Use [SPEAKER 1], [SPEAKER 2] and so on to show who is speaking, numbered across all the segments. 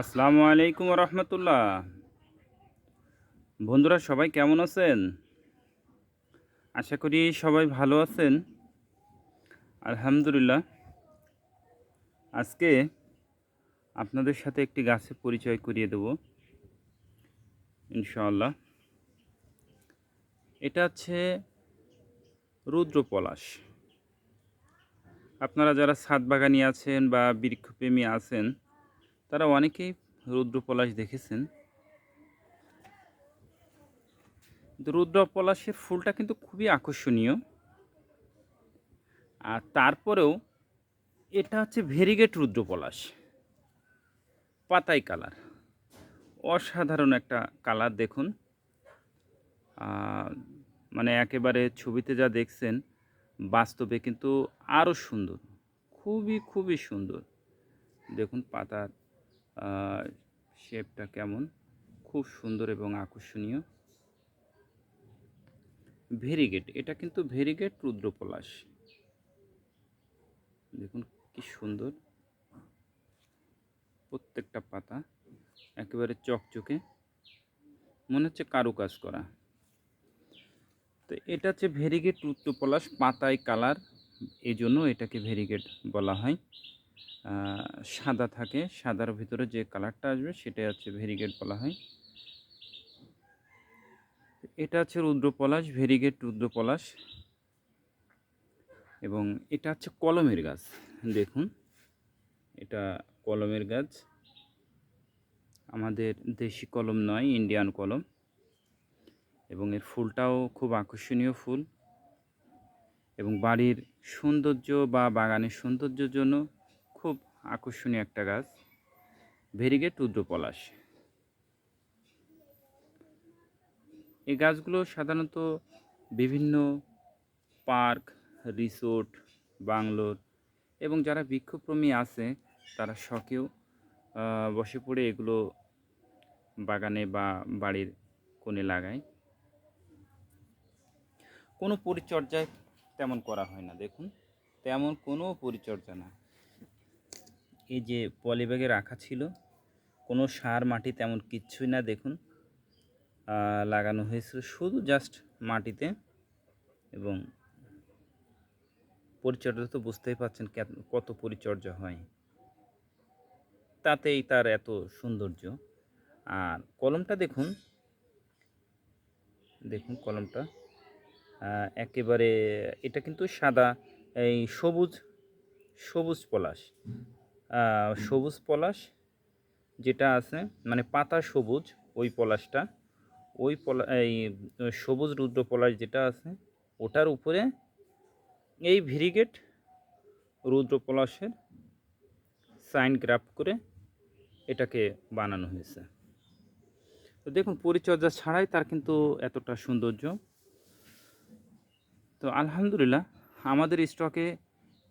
[SPEAKER 1] আসসালামু আলাইকুম রহমতুল্লাহ বন্ধুরা, সবাই কেমন আছেন? আশা করি সবাই ভালো আছেন। আলহামদুলিল্লাহ। আজকে আপনাদের সাথে একটি গাছের পরিচয় করিয়ে দেব, ইনশাআল্লাহ। এটা হচ্ছে রুদ্র পলাশ আপনারা যারা ছাদ বাগানি আছেন বা বৃক্ষপ্রেমী আছেন তারা অনেকেই রুদ্র পলাশ দেখেছেন। রুদ্র পলাশের ফুলটা কিন্তু খুবই আকর্ষণীয়। আর তারপরেও এটা হচ্ছে ভেরিগেট রুদ্র পলাশ পাতাই কালার। অসাধারণ একটা কালার দেখুন। মানে একেবারে ছবিতে যা দেখছেন, বাস্তবে কিন্তু আরও সুন্দর। খুবই খুবই সুন্দর। দেখুন পাতার শেপটা কেমন? খুব সুন্দর এবং আকর্ষণীয়। ভেরিগেট এটা কিন্তু ভেরিগেট রুদ্রপলাশ। দেখুন কি সুন্দর। প্রত্যেকটা পাতা একেবারে চকচকে। মনে হচ্ছে কারুকাজ করা। তো এটা হচ্ছে ভেরিগেট রুদ্রপলাশ, পাতায় কালার এই জন্য এটাকে ভেরিগেট বলা হয়। সাদা থাকে, সাদার ভিতরে যে কালারটা আসবে সেটাই হচ্ছে ভেরিগেট বলা হয়। এটা হচ্ছে রুদ্র পলাশ ভেরিগেট রুদ্র পলাশ এবং এটা হচ্ছে কলমের গাছ, দেখুন। এটা কলমের গাছ। আমাদের দেশি কলম নয় ইন্ডিয়ান কলম। এবং এর ফুলটাও খুব আকর্ষণীয় ফুল। এবং বাড়ির সৌন্দর্য বা বাগানের সৌন্দর্যের জন্য আকর্ষণীয় একটা গাছ। ভেরিগেট রুদ্রপলাশ এই গাছগুলো সাধারণত বিভিন্ন পার্ক, রিসোর্ট, বাংলোর এবং যারা বৃক্ষপ্রেমী আছে, তারা শখেও বসে পড়ে এগুলো বাগানে বা বাড়ির কোণে লাগায়। কোনো পরিচর্যায় তেমন করা হয় না, দেখুন। তেমন কোনো পরিচর্যা না। এই যে পলিব্যাগে রাখা ছিল, কোনো সার, মাটি তেমন কিচ্ছুই না, দেখুন। লাগানো হয়েছিল শুধু জাস্ট মাটিতে এবং পরিচর্যা তো বুঝতেই পারছেন কেত- পরিচর্যা হয়। তাতেই তার এত সৌন্দর্য। আর কলমটা দেখুন দেখুন কলমটা। একেবারে এটা কিন্তু সাদা, এই সবুজ সবুজ পলাশ। সবুজ পলাশ যেটা আছে মানে পাতা সবুজ, ওই পলাশটা। ওই পলা, এই সবুজ রুদ্র পলাশ যেটা আছে, ওটার উপরে এই ভিরিগেট রুদ্র পলাশের সাইন গ্রাফ করে এটাকে বানানো হয়েছে। তো দেখুন, পরিচর্যা ছাড়াই তার কিন্তু এতটা সৌন্দর্য। তো আলহামদুলিল্লাহ, আমাদের স্টকে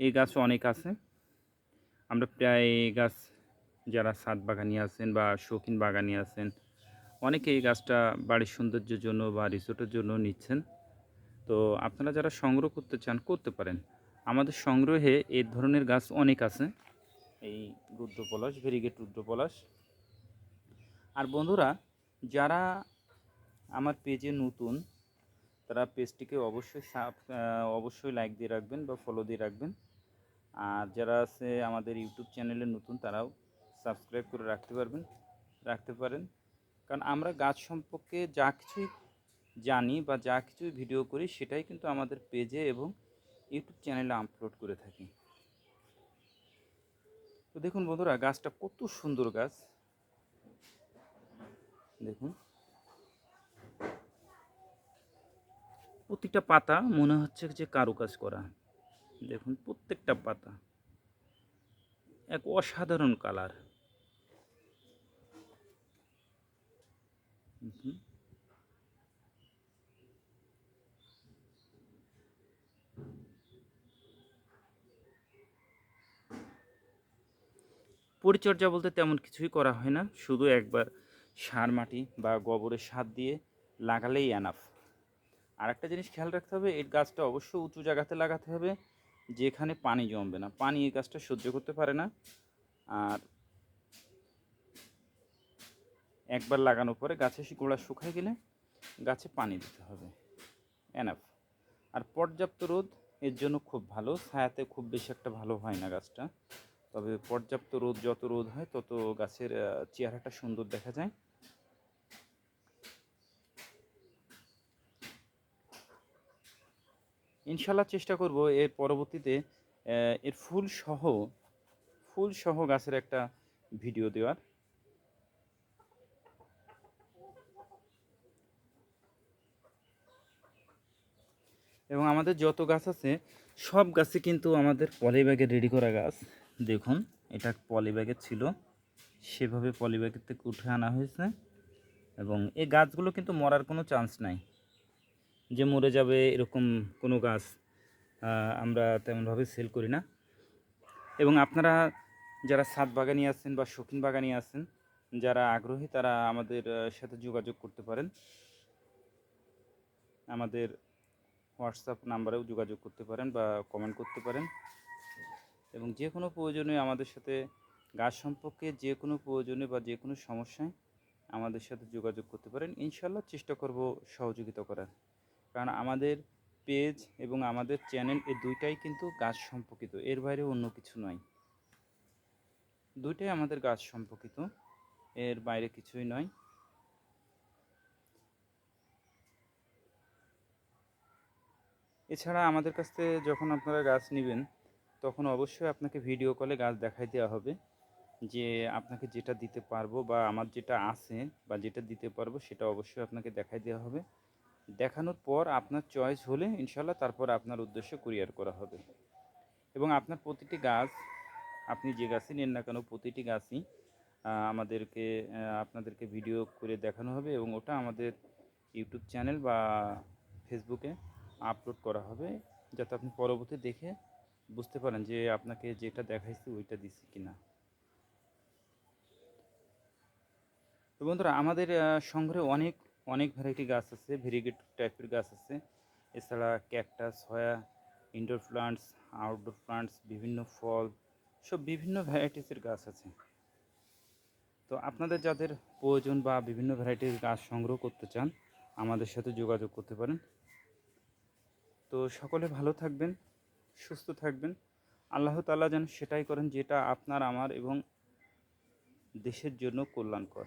[SPEAKER 1] এই গাছ অনেক আছে। আমরা প্রায় গাছ যারা ছাদ বাগানি আছেন বা শৌখিন বাগানি আছেন, অনেকে এই গাছটা বাড়ির সৌন্দর্যের জন্য বা রিসোর্টের জন্য নিচ্ছেন। তো আপনারা যারা সংগ্রহ করতে চান, করতে পারেন। আমাদের সংগ্রহে এই ধরনের গাছ অনেক আছে। এই রুদ্রপলাশ, ভেরিগেট রুদ্রপলাশ। আর বন্ধুরা, যারা আমার পেজে নতুন, তারা পেজটিকে অবশ্যই অবশ্যই লাইক দিয়ে রাখবেন বা ফলো দিয়ে রাখবেন। আর যারা আছে আমাদের ইউটিউব চ্যানেলে নতুন, তারাও সাবস্ক্রাইব করে রাখতে পারবেন, রাখতে পারেন। কারণ আমরা গাছ সম্পর্কে যা কিছুই জানি বা যা কিছুই ভিডিও করি, সেটাই কিন্তু আমাদের পেজে এবং ইউটিউব চ্যানেলে আপলোড করে থাকি। তো দেখুন বন্ধুরা, গাছটা কত সুন্দর গাছ। দেখুন। প্রতিটা পাতা মনে হচ্ছে যে কারুকাজ করা। দেখুন, প্রত্যেকটা পাতা এক অসাধারণ কালার। পরিচর্যা বলতে তেমন কিছুই করা হয় না, শুধু একবার সার, মাটি বা গোবরের সার দিয়ে লাগালেই এনাফ আর একটা জিনিস খেয়াল রাখতে হবে, এই গাছটা অবশ্যই উঁচু জায়গাতে লাগাতে হবে যেখানে পানি জমবে না। পানি এই গাছটা সহ্য করতে পারে না। আর একবার লাগানোর পরে গাছের গোড়া শুকায় গেলে গাছে পানি দিতে হবে। এনাফ আর পর্যাপ্ত রোদ এর জন্য খুব ভালো। ছায়াতে খুব বেশি একটা ভালো হয় না গাছটা। তবে পর্যাপ্ত রোদ যত রোদ হয়, তত গাছের চেহারাটা সুন্দর দেখা যায়। ইনশাল্লাহ চেষ্টা করব এর পরবর্তীতে এর ফুল সহ ফুল সহ গাছের একটা ভিডিও দেওয়ার। এবং আমাদের যত গাছ আছে, সব গাছে কিন্তু আমাদের পলি ব্যাগে রেডি করা গাছ। দেখুন, এটা পলি ব্যাগে ছিল। সেভাবে পলি ব্যাগের থেকে উঠে আনা হয়েছে। এবং এই গাছগুলো কিন্তু মরার কোনো চান্স নাই। যে মরে যাবে এরকম কোনো গাছ আমরা তেমনভাবে সেল করি না। এবং আপনারা যারা ছাদ বাগানি আছেন বা শৌখিন বাগানি আছেন, যারা আগ্রহী, তারা আমাদের সাথে যোগাযোগ করতে পারেন। আমাদের হোয়াটসঅ্যাপ নাম্বারেও যোগাযোগ করতে পারেন বা কমেন্ট করতে পারেন। এবং যে কোনো প্রয়োজনে আমাদের সাথে গাছ সম্পর্কে যে কোনো প্রয়োজনে বা যে কোনো সমস্যায় আমাদের সাথে যোগাযোগ করতে পারেন। ইনশাল্লাহ চেষ্টা করব সহযোগিতা করার। কারণ আমাদের পেজ এবং আমাদের চ্যানেল এই দুইটাই কিন্তু গাছ সম্পর্কিত, এর বাইরে অন্য কিছু নয়। দুইটাই আমাদের গাছ সম্পর্কিত, এর বাইরে কিছুই নয়। এছাড়া আমাদের কাছ থেকে যখন আপনারা গাছ নেবেন, তখন অবশ্যই আপনাকে ভিডিও কলে গাছ দেখাই দেওয়া হবে যে আপনাকে যেটা দিতে পারব বা আমার যেটা আছে বা যেটা দিতে পারব সেটা অবশ্যই আপনাকে দেখাই দেওয়া হবে। দেখানোর পর আপনার চয়েস হলে ইনশাল্লাহ তারপর আপনার উদ্দেশ্যে কুরিয়ার করা হবে। এবং আপনার প্রতিটি গাছ, আপনি যে গাছই নেন না কেন, প্রতিটি গাছই আমাদেরকে আপনাদেরকে ভিডিও করে দেখানো হবে এবং ওটা আমাদের ইউটিউব চ্যানেল বা ফেসবুকে আপলোড করা হবে যাতে আপনি পরবর্তী দেখে বুঝতে পারেন যে আপনাকে যেটা দেখাইছি ওইটা দিছি কিনা। তো বন্ধুরা, আমাদের সংগ্রহে অনেক অনেক ভ্যারাইটি গাছ আছে ভেরিগেট টাইপের গাছ আছে। এছাড়া ক্যাকটাস হয়া ইনডোর প্লান্টস আউটডোর প্লান্টস বিভিন্ন ফল, সব বিভিন্ন ভ্যারাইটিসের গাছ আছে। তো আপনাদের যাদের প্রয়োজন বা বিভিন্ন ভ্যারাইটির গাছ সংগ্রহ করতে চান, আমাদের সাথে যোগাযোগ করতে পারেন। তো সকলে ভালো থাকবেন, সুস্থ থাকবেন। আল্লাহ তাআলা যেন সেটাই করেন যেটা আপনার, আমার এবং দেশের জন্য কল্যাণকর।